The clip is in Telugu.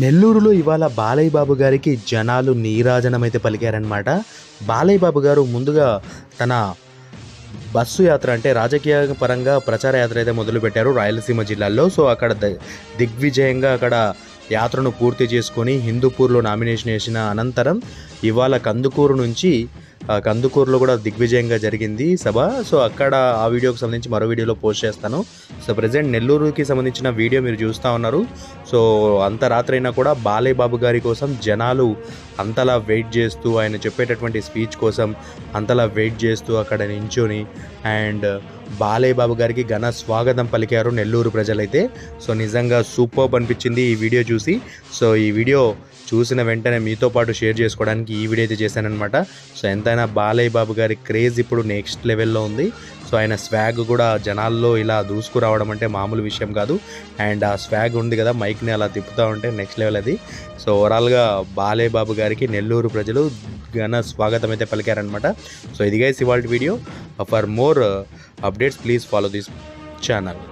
నెల్లూరులో ఇవాళ బాలయ్య బాబు గారికి జనాలు నీరాజనం అయితే పలికారనమాట బాలయ్య బాబు గారు ముందుగా తన బస్సు యాత్ర అంటే రాజకీయ పరంగా ప్రచార యాత్ర అయితే మొదలుపెట్టారు రాయలసీమ జిల్లాలో సో అక్కడ ద- దిగ్విజయంగా అక్కడ యాత్రను పూర్తి చేసుకొని హిందూపూర్లో నామినేషన్ వేసిన అనంతరం ఇవాళ కందుకూరు నుంచి కందుకూరులో కూడా దిగ్విజయంగా జరిగింది సభ. సో అక్కడ ఆ వీడియోకి సంబంధించి మరో వీడియోలో పోస్ట్ చేస్తాను. సో ప్రజెంట్ నెల్లూరుకి సంబంధించిన వీడియో మీరు చూస్తూ ఉన్నారు. సో అంత రాత్రి అయినా కూడా బాలయ్యబాబు గారి కోసం జనాలు అంతలా వెయిట్ చేస్తూ ఆయన చెప్పేటటువంటి స్పీచ్ కోసం అంతలా వెయిట్ చేస్తూ అక్కడ నించుని అండ్ బాలయ్య బాబు గారికి ఘన స్వాగతం పలికారు నెల్లూరు ప్రజలైతే. సో నిజంగా సూపర్ అనిపించింది ఈ వీడియో చూసి. సో ఈ వీడియో చూసిన వెంటనే మీతో పాటు షేర్ చేసుకోవడానికి ఈ వీడియో అయితే చేశానమాట సో ఎంతైనా బాలయ్య బాబు గారి క్రేజ్ ఇప్పుడు నెక్స్ట్ లెవెల్లో ఉంది. సో ఆయన స్వాగ్ కూడా జనాల్లో ఇలా దూసుకురావడం అంటే మామూలు విషయం కాదు. అండ్ ఆ స్వాగ్ ఉంది కదా మైక్ని అలా తిప్పుతూ ఉంటే నెక్స్ట్ లెవెల్ అది. సో ఓవరాల్గా బాలయ్య బాబు గారికి నెల్లూరు ప్రజలు ఘన స్వాగతం అయితే పలికారనమాట సో ఇదిగా ఇవాళ video. For more updates please follow this channel